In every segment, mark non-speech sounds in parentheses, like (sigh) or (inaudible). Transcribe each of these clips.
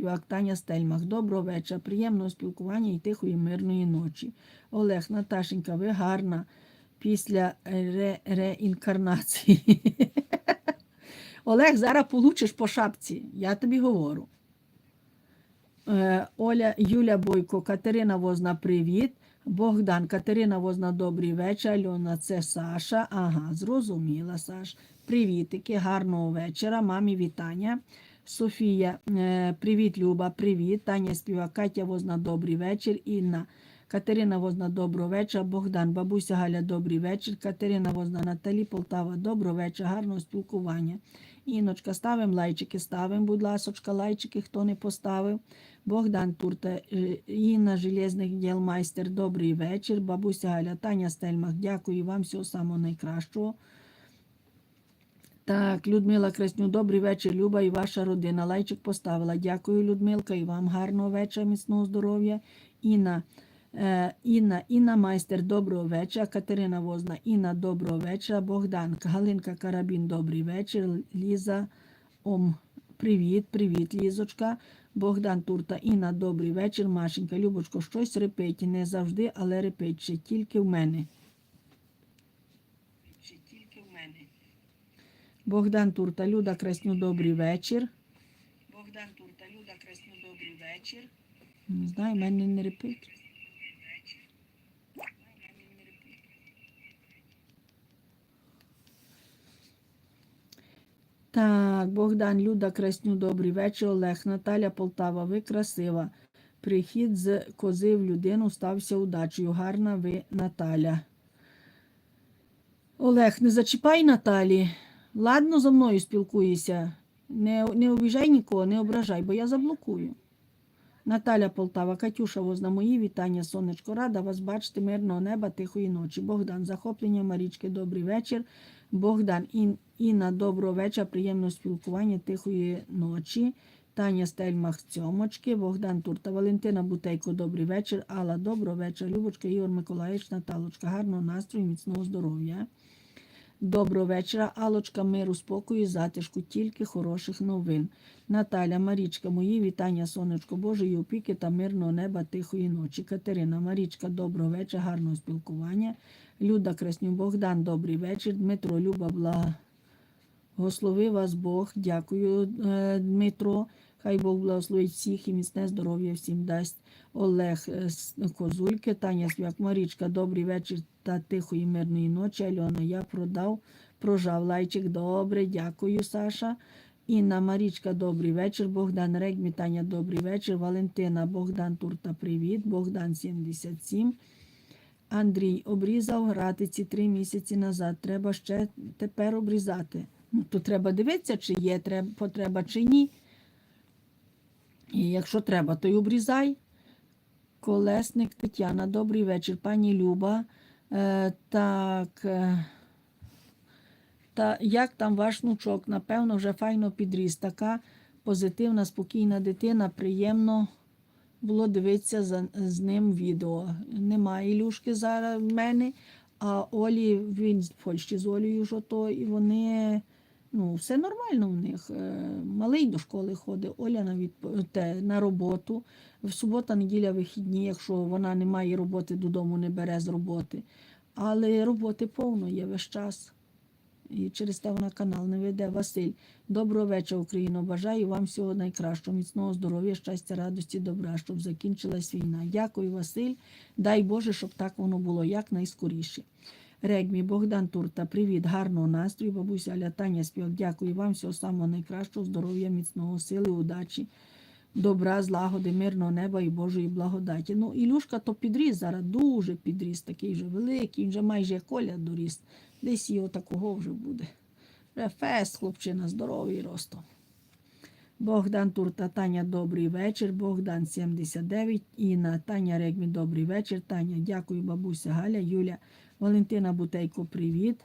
співак Таня Стельмах. Доброго вечора, приємного спілкування і тихої мирної ночі. Олег, Наташенька, ви гарна після ре- реінкарнації. (laughs) Олег, зараз получиш по шапці, я тобі говорю. Е, Оля, Юля Бойко, Катерина Возна, привіт. Богдан, Катерина Возна, добрий вечір. Альона, це Саша. Ага, зрозуміла, Саш. Привітики, гарного вечора. Мамі вітання. Софія, е, привіт, Люба, привіт. Таня співа, Катя Возна, добрий вечір. Інна, Катерина Возна, доброго вечора. Богдан, бабуся Галя, добрий вечір. Катерина Возна, Наталі Полтава, доброго вечора, гарного спілкування. Іночка, ставимо лайчики, ставимо, будь ласочка, лайчики, хто не поставив. Богдан Турта, е, Інна Железних діл майстер, добрий вечір. Бабуся Галя, Таня Стельмах, дякую вам всього самого найкращого. Так, Людмила Красню, добрий вечір, Люба і ваша родина. Лайчик поставила. Дякую, Людмилка, і вам гарного вечора, міцного здоров'я. Інна, Інна, Інна Майстер, доброго вечора. Катерина Возна, Інна, доброго вечора. Богдан, Галинка Карабін, добрий вечір. Ліза Ом, привіт, привіт, Лізочка. Богдан Турта, Інна, добрий вечір. Машенька, Любочко, щось репить. Не завжди, але репить. Ще тільки в мене. Ще тільки в мене. Богдан Турта, Люда Красню, добрий вечір. Богдан Турта, Люда Красню, добрий вечір. Не знаю, в мене не репить. Так, Богдан, Люда Красню, добрий вечір. Олег, Наталя Полтава, ви красива. Прихід з кози в людину стався удачею. Гарна ви, Наталя. Олег, не зачіпай Наталі. Ладно, за мною спілкуйся. Не, не обіжай нікого, не ображай, бо я заблокую. Наталя Полтава, Катюша Возна, мої вітання, сонечко, рада вас бачити, мирного неба, тихої ночі. Богдан, захоплення Марічки, добрий вечір. Богдан, Ін, Інна, доброго вечора, приємного спілкування, тихої ночі. Таня Стельмах, цьомочки, Богдан Турта, Валентина Бутейко, добрий вечір. Алла, доброго вечора. Любочка, Ігор Миколаївич, Наталочка, гарного настрою, міцного здоров'я. Доброго вечора, Алочка, миру, спокою, затишку, тільки хороших новин. Наталя, Марічка, мої вітання, сонечко Божої опіки та мирного неба, тихої ночі. Катерина, Марічка, доброго вечора, гарного спілкування. Люда Красню, Богдан, добрий вечір. Дмитро, Люба. Благослови вас Бог. Дякую, е, Дмитро. Хай Бог благословить всіх і міцне здоров'я всім дасть. Олег е, Козульки, Таня Свяк, Марічка, добрий вечір та тихої мирної ночі. Альона, я продав, прожав лайчик. Добре, дякую, Саша. Інна Марічка, добрий вечір. Богдан Регмі, Таня, добрий вечір. Валентина, Богдан Турта, привіт. Богдан 77. Андрій обрізав грати ці три місяці назад. Треба ще тепер обрізати. Ну, то треба дивитися, чи є потреба, чи ні. І якщо треба, то й обрізай. Колесник Тетяна, добрий вечір, пані Люба. Е, так. Е, та як там ваш внучок? Напевно, вже файно підріс. Така позитивна, спокійна дитина, приємно було дивитися за, з ним відео. Немає Ілюшки зараз в мене, а Олі він в Польщі з Олею ж ото, і вони. Ну, все нормально в них. Е, Малий до школи ходить, Оля на, те, на роботу. В субота, неділя вихідні, якщо вона не має роботи, додому не бере з роботи. Але роботи повно є весь час. І через те вона канал не веде. Василь, доброго вечора, Україно. Бажаю вам всього найкращого, міцного здоров'я, щастя, радості, добра, щоб закінчилась війна. Дякую, Василь. Дай Боже, щоб так воно було якнайскоріше. Регмі, Богдан Турта, привіт, гарного настрою, бабуся Аля Таня Співак. Дякую вам всього самого найкращого, здоров'я, міцного сили, удачі, добра, злагоди, мирного неба і Божої благодаті. Ну, Ілюшка то підріс зараз, дуже підріс, такий вже великий, він вже майже коля доріс. Десь його такого вже буде. Фест, хлопчина, здоровий ростом. Богдан Турта, Таня, добрий вечір. Богдан 79. Інна, Таня Регмі, добрий вечір. Таня, дякую, бабуся Галя, Юля, Валентина Бутейко, привіт.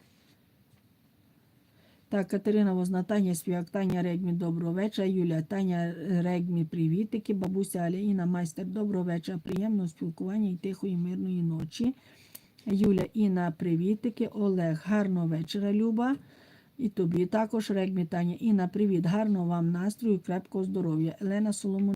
Так, Катерина Возна, Таня Співак, Таня Регмі, доброго вечора. Юля, Таня Регмі, привітики. Бабуся Аля, Інна, майстер, доброго вечора. Приємного спілкування і тихої мирної ночі. Юля, Інна, привітики. Олег, гарного вечора, Люба. І тобі також Регмі, Таня. Інна, привіт, гарного вам настрою, крепкого здоров'я. Елена Соломон.